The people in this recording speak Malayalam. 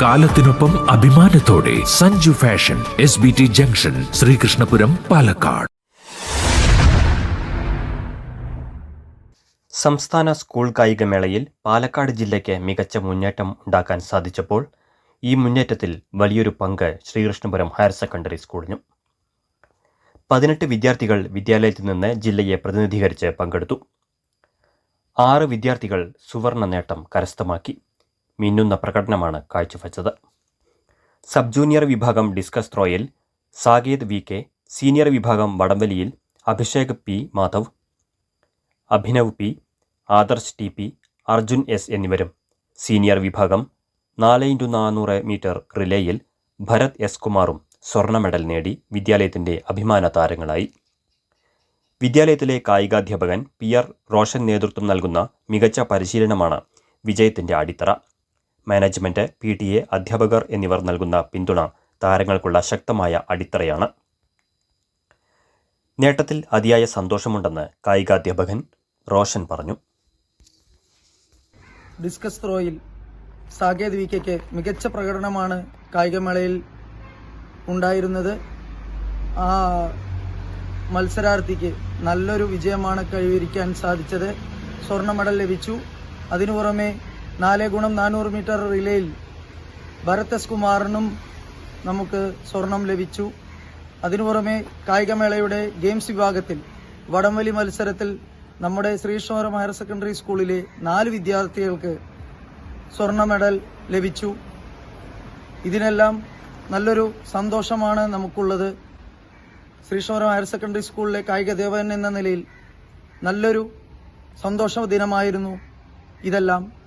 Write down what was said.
കാലത്തിനൊപ്പം അഭിമാനത്തോടെ Sanju fashion S B T junction Sreekrishnapuram Palakkad. സംസ്ഥാന സ്കൂൾ കായികമേളയിൽ പാലക്കാട് ജില്ലയ്ക്ക് മികച്ച മുന്നേറ്റം ഉണ്ടാക്കാൻ സാധിച്ചപ്പോൾ ഈ മുന്നേറ്റത്തിൽ വലിയൊരു പങ്ക് ശ്രീകൃഷ്ണപുരം ഹയർ സെക്കൻഡറി സ്കൂളിനും. പതിനെട്ട് വിദ്യാർത്ഥികൾ വിദ്യാലയത്തിൽ നിന്ന് ജില്ലയെ പ്രതിനിധീകരിച്ച് പങ്കെടുത്തു. ആറ് വിദ്യാർത്ഥികൾ സുവർണ നേട്ടം കരസ്ഥമാക്കി. മിന്നുന്ന പ്രകടനമാണ് കാഴ്ചവെച്ചത്. സബ് ജൂനിയർ വിഭാഗം ഡിസ്കസ് ത്രോയിൽ സാകേത് വി കെ സീനിയർ വിഭാഗം വടംവലിയിൽ Abhishek P Madhav Abhinav P Adarsh T P Arjun S എന്നിവരും സീനിയർ വിഭാഗം നാല് ഇന്റു നാനൂറ് മീറ്റർ റിലേയിൽ ഭരത് എസ് കുമാറും സ്വർണ മെഡൽ നേടി വിദ്യാലയത്തിന്റെ അഭിമാന താരങ്ങളായി. വിദ്യാലയത്തിലെ കായികാധ്യാപകൻ പി ആർ റോഷൻ നേതൃത്വം നൽകുന്ന മികച്ച പരിശീലനമാണ് വിജയത്തിന്റെ അടിത്തറ. മാനേജ്മെന്റ് പി ടി എ അധ്യാപകർ എന്നിവർ നൽകുന്ന പിന്തുണ താരങ്ങൾക്കുള്ള ശക്തമായ അടിത്തറയാണ്. നേട്ടത്തിൽ അതിയായ സന്തോഷമുണ്ടെന്ന് കായികാധ്യാപകൻ റോഷൻ പറഞ്ഞു. ഡിസ്കസ് ത്രോയിൽ സാകേത് വി കെക്ക് മികച്ച പ്രകടനമാണ് കായികമേളയിൽ ഉണ്ടായിരുന്നത്. ആ മത്സരാർത്ഥിക്ക് നല്ലൊരു വിജയമാണ് കൈവരിക്കാൻ സാധിച്ചത്. സ്വർണ മെഡൽ ലഭിച്ചു. അതിനു പുറമെ നാല് ഗുണം നാനൂറ് മീറ്റർ റിലേയിൽ ഭരത് എസ് കുമാറിനും നമുക്ക് സ്വർണം ലഭിച്ചു. അതിനു പുറമെ കായികമേളയുടെ ഗെയിംസ് വിഭാഗത്തിൽ വടംവലി മത്സരത്തിൽ നമ്മുടെ ശ്രീശ്വരം ഹയർ സെക്കൻഡറി സ്കൂളിലെ നാല് വിദ്യാർത്ഥികൾക്ക് സ്വർണ മെഡൽ ലഭിച്ചു. ഇതിനെല്ലാം നല്ലൊരു സന്തോഷമാണ് നമുക്കുള്ളത്. ശ്രീശ്വരം ഹയർ സെക്കൻഡറി സ്കൂളിലെ കായിക ദേവൻ എന്ന നിലയിൽ നല്ലൊരു സന്തോഷ ദിനമായിരുന്നു ഇതെല്ലാം.